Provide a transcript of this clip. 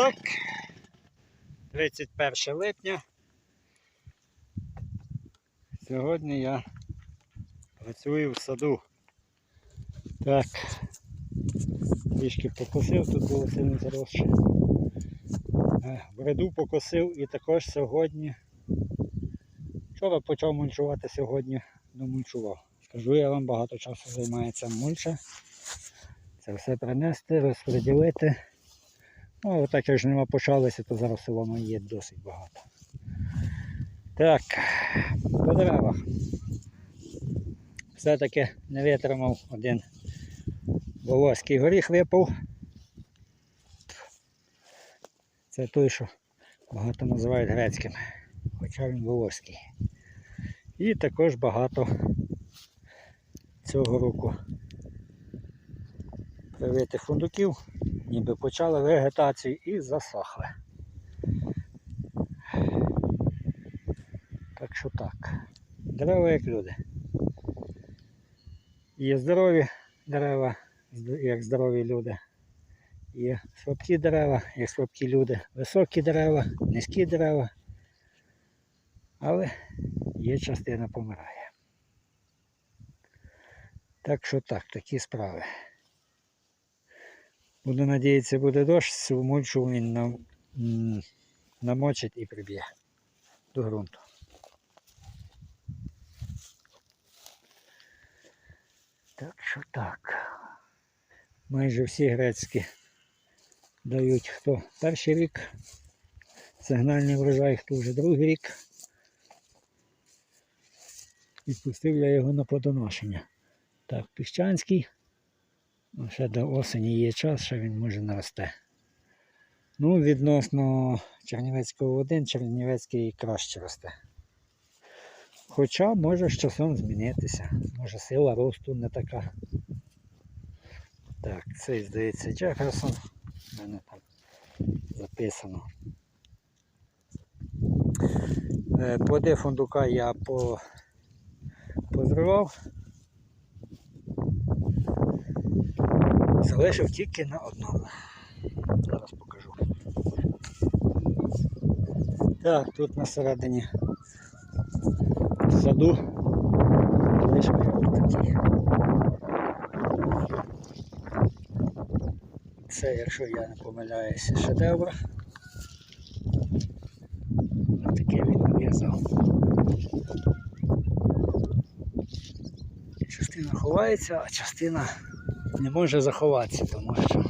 так. 31 липня. Сьогодні я працюю в саду. Так. Трішки покосив, тут було сильно заросше. Е, Бреду покосив і також сьогодні. Вчора почав мульчувати, сьогодні домульчував. Скажу, я вам багато часу займається мульча. Це все принести, розподілити. Ну, так як ж нема почалося, то зараз воно є досить багато. Так, по деревах. Все-таки не витримав один волоський горіх випав. Це той, що багато називають грецьким, хоча він волоський. І також багато цього року привитих фундуків, ніби почали вегетацію і засохли. Так що так. Дерева як люди. Є здорові дерева, як здорові люди. Є слабкі дерева, як слабкі люди, високі дерева, низькі дерева. Але є частина помирає. Так що так, такі справи. Буду надіятися, буде дощ, цю мульчу він нам, намочить і приб'є до ґрунту. Так що так. Майже всі грецькі дають хто перший рік, сигнальний врожай, хто вже другий рік. Відпустив я його на плодоношення. Так, піщанський. Ну, ще до осені є час, що він може нарости. Ну, відносно Чернівецького 1, Чернівецький краще росте. Хоча може з часом змінитися. Може сила росту не така. Так, цей здається Джеферсон. У мене там записано. Е, Плоди фундука я по... позривав. Залишив тільки на одному. Зараз покажу. Так, тут на середині саду лишив такі. Це, якщо я не помиляюся, шедевр. Таке він нав'язав. Частина ховається, а частина не може заховатися, тому що